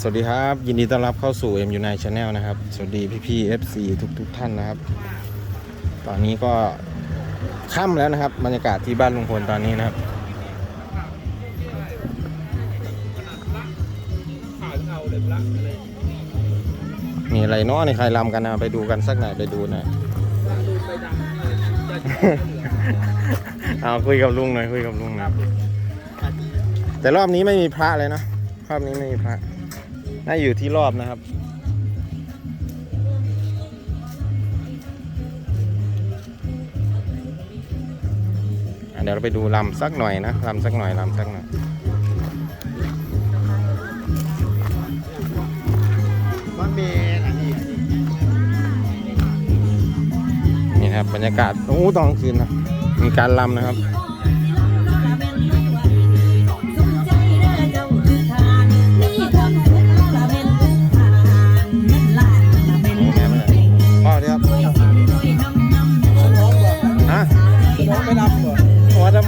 สวัสดีครับ ยินดีต้อนรับเข้าสู่ m u n i Channel นะครับ สวัสดีพี่พี่ FC ทุกทุกท่านนะครับ ตอนนี้ก็ค่ำแล้วนะครับ บรรยากาศที่บ้านลุงพลตอนนี้นะครับมีอะไรเนาะในใครลำกันนะไปดูกันสักหน่อยไปดูหน่อยเอาคุยกับลุงหน่อยคุยกับลุงหน่อยแต่รอบนี้ไม่มีพระเลยนะรอบนี้ไม่มีพระ น่าอยู่ที่รอบนะครับ เดี๋ยวเราไปดูลำสักหน่อยนะลำสักหน่อยลำสักหน่อยมันมีอันนี้นี่ครับบรรยากาศโอ้ตอนกลางคืนนะมีการลำนะครับ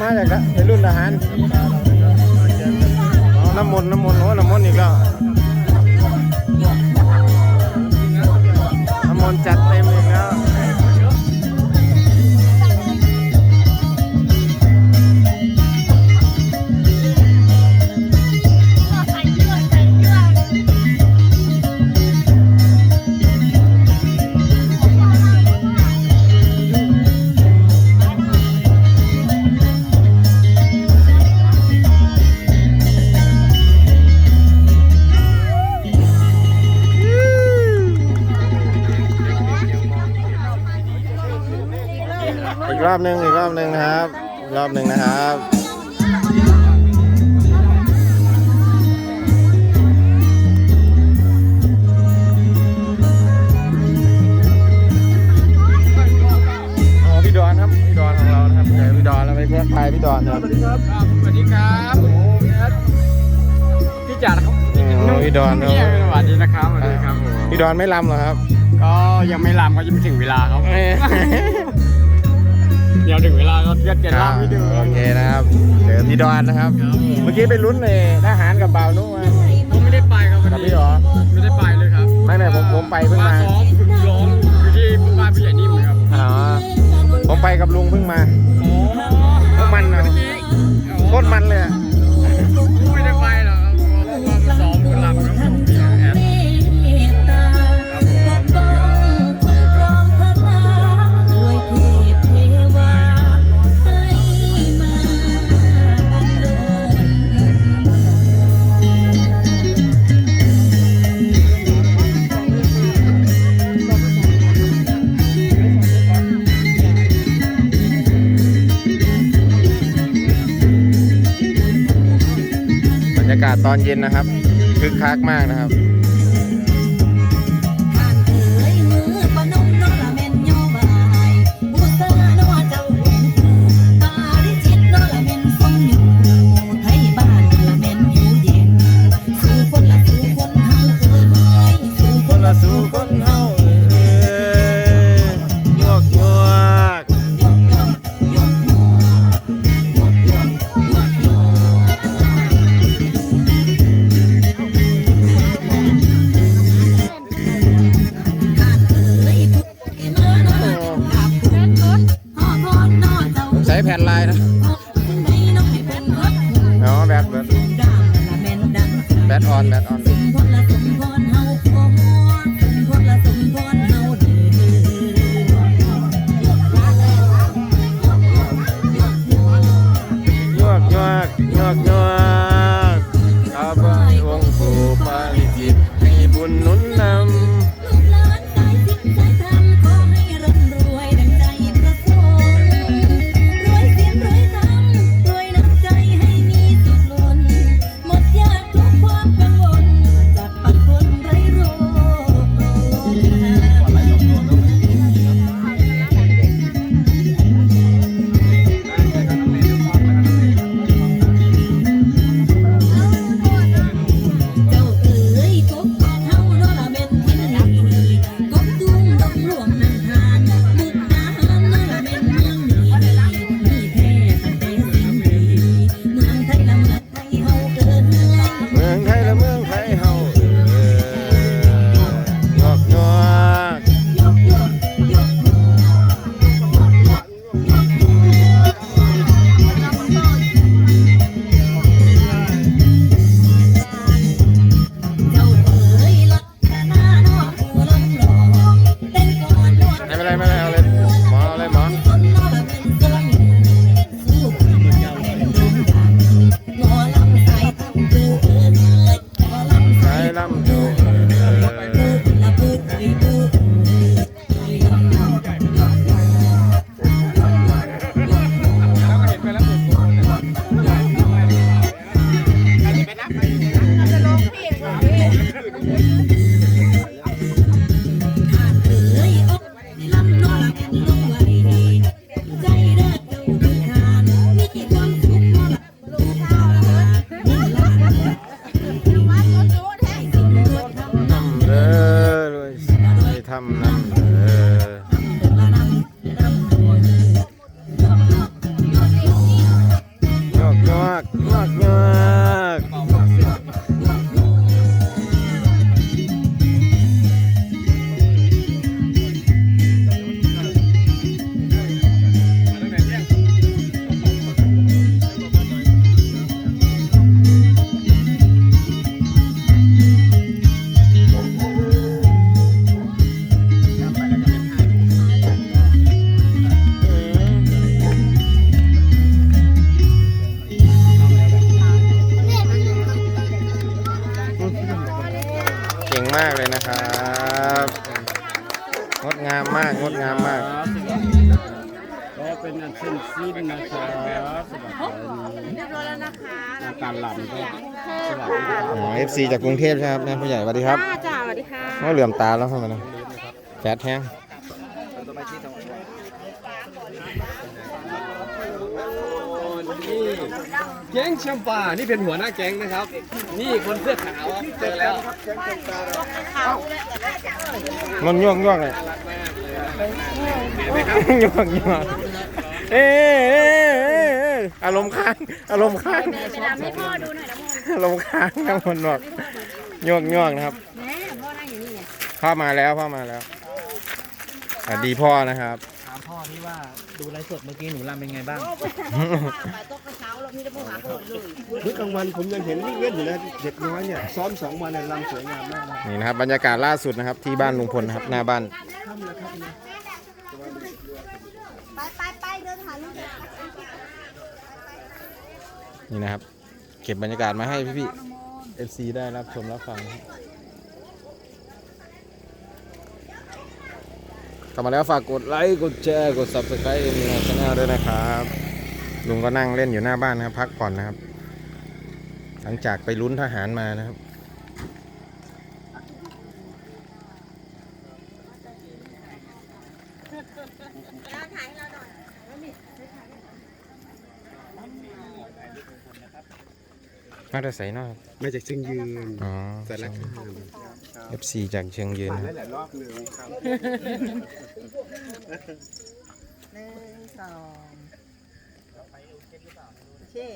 มาจากละในรุ่นทหารน้ำมนต์น้ำมนต์โอ้น้ำมนต์อีกแล้วน้ำมนต์จัดเต็มอีกแล้ว อีกรอบหนึ่งอีกรอบหนึ่งนะครับอีกรอบหนึ่งนะครับ อ๋อพี่ดอนครับพี่ดอนของเรานะครับเจอพี่ดอนแล้วไปเพื่อนทายพี่ดอนครับสวัสดีครับสวัสดีครับโอ้โหพี่จัดครับอ๋อพี่ดอนครับเนี่ยสวัสดีนะครับสวัสดีครับผมพี่ดอนไม่ลำเหรอครับ ก็ยังไม่ลำก็ยังไม่ถึงเวลาครับ เอ้ยเดี๋ยวถึงเวลาก็เรียกเจ็ดรอบพี่ดูโอเคนะครับเจอพี่ดอนนะครับ เมื่อกี้ไปลุ้นเลยทหารกับบ่าวนุ่มมาผมไม่ได้ไปครับวันกับนี้พี่หรอไม่ได้ไปเลยครับไม่ไม่ผมผมไปเพิ่งมามาซ้อมฝึกร้องอยู่ที่บ้านผู้ใหญ่นิ่มครับอ๋อผมไปกับลุงเพิ่งมาโอ้พวกมันเหรอโคตรมันเลยอะ รรยากาศตอนเย็นนะครับคึกคักมากนะครับ มากเลยนะครับงดงามมากงดงามมากก็เป็นอันเส้นสิ้นนะครับสำหรับเรียบร้อยแล้วนะคะการลำก็สวัสดีอ๋อฟซีจากกรุงเทพใช่ไหมครับแม่ผู้ใหญ่สวัสดีครับค่ะจ้าสวัสดีค่ะว่าเหลื่อมตาแล้วทำไมนะแฟดแห้ง นี่แก๊งแชมปานี่เป็นหัวหน้าแก๊งนะครับ นี่คนเสื้อขาวเจอแล้วมันย่วงย่วงเลยย่วงย่วงเอ๊ะเออารมณ์ค้างอารมณ์ค้างไปรำให้พ่อดูหน่อยนะมอารมณ์ค้างทั้งคนบอกย่วงย่วงนะครับพ่อมาแล้วพ่อมาแล้วสวัสดีพ่อนะครับ ถามพ่อนี่ว่าดูไลฟ์สดเมื่อกี้หนูรำเป็นไงบ้าง ไปตกกระเช้าเราพี่จะพูดหาคนเลยเมื่อกลางวันผมยังเห็นวิ่งเล่นอยู่นะเด็กน้อยเนี่ยซ้อมสองวันเนี่ยรำสวยงามมากนะนี่นะครับ บรรยากาศล่าสุดนะครับที่บ้านลุงพลนะครับหน้าบ้าน ไปไปไปเดินหาลูกนี่นะครับ เก็บบรรยากาศมาให้พี่ๆ FC ได้รับชมรับฟังนะครับเข้ามาแล้วฝากกดไลค์ กดแชร์ กด Subscribe มีในช่องด้วยนะครับ ลุงก็นั่งเล่นอยู่หน้าบ้านนะครับ พักผ่อนนะครับ หลังจากไปลุ้นทหารมานะครับ มาแต่ใส่นอกมาจากเชียงยืนอ๋อสารคาม FC จากเชียงยืนนะครับหลายๆรอบเลยครับหนึ่งสองเช่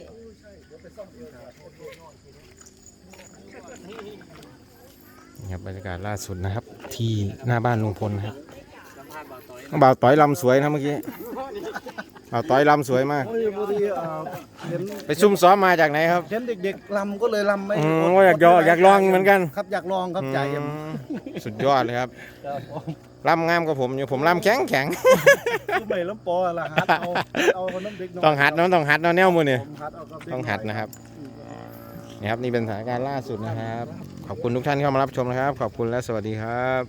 นี่ครับบรรยากาศล่าสุดนะครับ ที่หน้าบ้านลุงพลนะครับบ่าวต่อยลำสวยนะเมื่อกี้ บ่าวต้อยลำสวยมากพอดีพอดีเอ่อเห็นไปซุ่มซ้อมมาจากไหนครับ เห็นเด็กๆรำก็เลยรำไม่อืมว่าอยากยออยากลองเหมือนกัน ครับอยากลองครับใจเอ็มอืมสุดยอดเลยครับครับผมลำงามกว่าผมอยู่ผมลำแข็งแข็งคือไม่ล้ำปอละฮัดเอาเอาคนน้ำเด็กน้ยต้องหัดเน้องต้องหัดเนาะแนวมือเนี่ยผมหัดเอากับเด็กต้องหัดนะครับนี่ครับนี่เป็นสถานการณ์ล่าสุดนะครับ ขอบคุณทุกท่านที่เข้ามารับชมนะครับ ขอบคุณและสวัสดีครับ